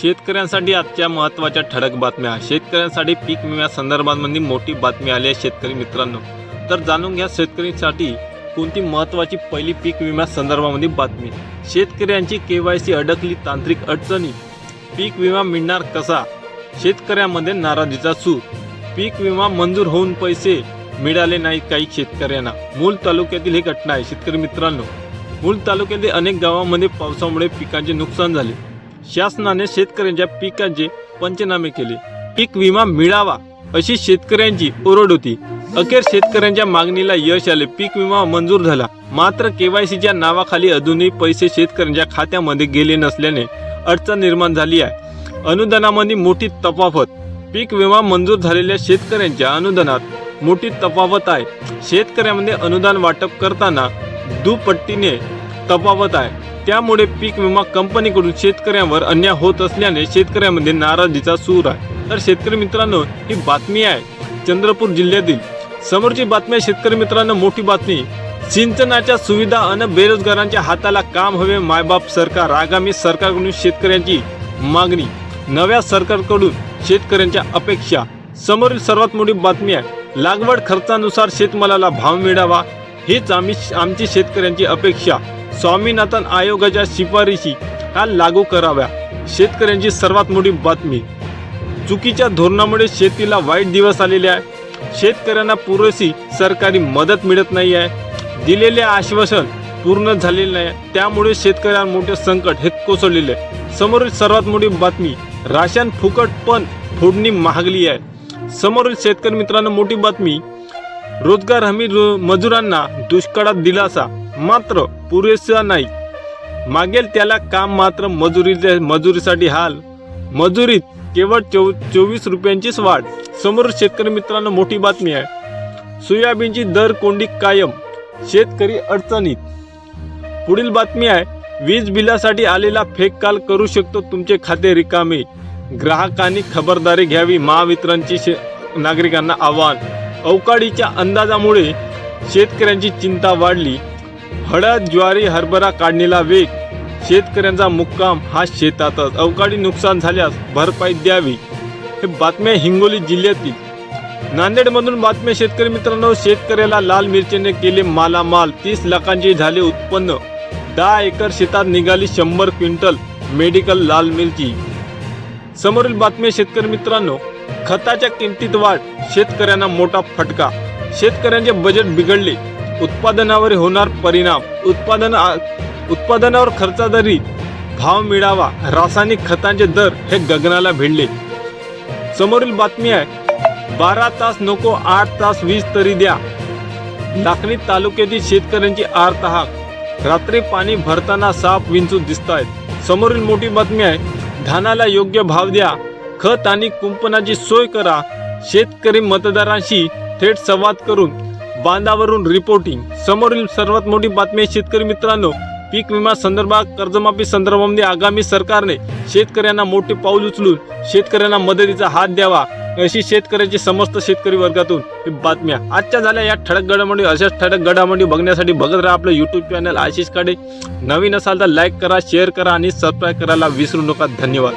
शेतकऱ्यांसाठी आजच्या महत्त्वाच्या ठळक बातम्या. शेतकऱ्यांसाठी पीक विम्या संदर्भामध्ये मोठी बातमी आली आहे शेतकरी मित्रांनो. तर जाणून घ्या शेतकऱ्यांसाठी कोणती महत्त्वाची पहिली पीक विम्या संदर्भामध्ये बातमी. शेतकऱ्यांची के वाय सी अडकली तांत्रिक अडचणी. पीक विमा मिळणार कसा? शेतकऱ्यांमध्ये नाराजीचा सूर. पीक विमा मंजूर होऊन पैसे मिळाले नाही काही शेतकऱ्यांना. मूल तालुक्यातील ही घटना आहे शेतकरी मित्रांनो. मूल तालुक्यातील अनेक गावांमध्ये पावसामुळे पिकांचे नुकसान झाले. शासनाने शेतकऱ्यांच्या पिकांचे पंचनामे केले. पीक विमा मिळावा अशी शेतकऱ्यांची ओरड होती. अखेर शेतकऱ्यांच्या मागणीला यश आले. पीक विमा मंजूर झाला. मात्र केवायसीच्या नावाखाली अजूनही पैसे शेतकऱ्यांच्या खात्यामध्ये गेले नसल्याने अडचण निर्माण झाली आहे. अनुदानामध्ये मोठी तफावत. पीक विमा मंजूर झालेल्या शेतकऱ्यांच्या अनुदानात मोठी तफावत आहे. शेतकऱ्यांमध्ये अनुदान वाटप करताना दुपट्टीने तफावत आहे. त्यामुळे पीक विमा कंपनीकडून शेतकऱ्यांवर अन्याय होत असल्याने शेतकऱ्यांमध्ये नाराजीचा सूर आहे. तर शेतकरी मित्रांनो ही बातमी आहे चंद्रपूर जिल्ह्यातील. समोरची बातमी आहे शेतकरी मित्रांनो मोठी बातमी. सिंचनाच्या सुविधा अन बेरोजगारांच्या हाताला काम हवे मायबाप सरकार आगामी सरकारकडून शेतकऱ्यांची मागणी. नव्या सरकारकडून शेतकऱ्यांच्या अपेक्षा. समोरील सर्वात मोठी बातमी आहे लागवड खर्चानुसार शेतमालाला भाव मिळावा. हीच आम्ही आमची शेतकऱ्यांची अपेक्षा. स्वामीनाथन आयोगाच्या शिफारशी ह्या लागू कराव्या. शेतकऱ्यांची सर्वात मोठी बातमी. चुकीच्या धोरणामुळे शेतीला वाईट दिवस आलेले आहे. शेतकऱ्यांना पुरेशी सरकारी मदत मिळत नाही आहे. दिलेले आश्वासन पूर्ण झालेले नाही. त्यामुळे शेतकऱ्यांना मोठे संकट हे कोसळलेले आहे. समोरील सर्वात मोठी बातमी राशन फुकट पण फोडणी महागली आहे. समोरील शेतकरी मित्रांनो मोठी बातमी रोजगार हमी रो- मजुरांना दुष्काळात दिलासा. मात्र पुरेसा नाही. मागेल त्याला काम मात्र मजुरी मजुरीसाठी हाल. मजुरीत केवळ चौ चोवीस रुपयांचीच वाढ. समोर शेतकरी मित्रांनो मोठी बातमी आहे. सोयाबीनची दर कोंडी कायम. शेतकरी अडचणीत. पुढील बातमी आहे वीज बिलासाठी आलेला फेक काल करू शकतो तुमचे खाते रिकामे. ग्राहकांनी खबरदारी घ्यावी महावितरणची शे नागरिकांना आव्हान. अवकाळीच्या अंदाजामुळे शेतकऱ्यांची चिंता वाढली. हळद ज्वारी हरभरा काढणीला वेग. शेतकऱ्यांचा मुक्काम हा शेतातच. अवकाळी नुकसान झाल्यास भरपाई द्यावी. हे बातम्या हिंगोली जिल्ह्यातील. नांदेडमधून बातम्या शेतकरी मित्रांनो शेतकऱ्याला लाल मिरचीने केले मालामाल. तीस लाखांचे झाले उत्पन्न. दहा एकर शेतात निघाली शंभर क्विंटल मेडिकल लाल मिरची. समोरील बातम्या शेतकरी मित्रांनो खताच्या किमतीत वाढ. शेतकऱ्यांना मोठा फटका. शेतकऱ्यांचे बजेट बिघडले. उत्पादनावर होणार परिणाम. उत्पादन उत्पादनावर खर्चादरी भाव मिळावा. रासायनिक खतांचे दर हे गगनाला भिडले. समोरील बातमी आहे बारा तास नको आठ तास वीज तरी द्या. लाखणी तालुक्यातील शेतकऱ्यांची आर्तहाक रात्री पाणी भरताना साप विंचू दिसत आहेत समोरील मोठी बातमी आहे धानाला योग्य भाव द्या. खत आणि कुंपणाची सोय करा. शेतकरी मतदारांशी थेट संवाद करून बांधावरून रिपोर्टिंग समोरील सर्वात मोठी बातमी आहे शेतकरी मित्रांनो पीक विमा संदर्भात कर्जमाफी संदर्भामध्ये आगामी सरकारने शेतकऱ्यांना मोठे पाऊल उचलून शेतकऱ्यांना मदतीचा हात द्यावा अशी शेतकऱ्यांची समस्त शेतकरी वर्गातून बातम्या आजच्या झाल्या या ठळक घडामोडी अशाच ठळक घडामोडी बघण्यासाठी बघत राहा आपलं यूट्यूब चॅनल आशिष काडे. नवीन असाल तर लाईक करा शेअर करा आणि सबस्क्राईब करायला विसरू नका. धन्यवाद.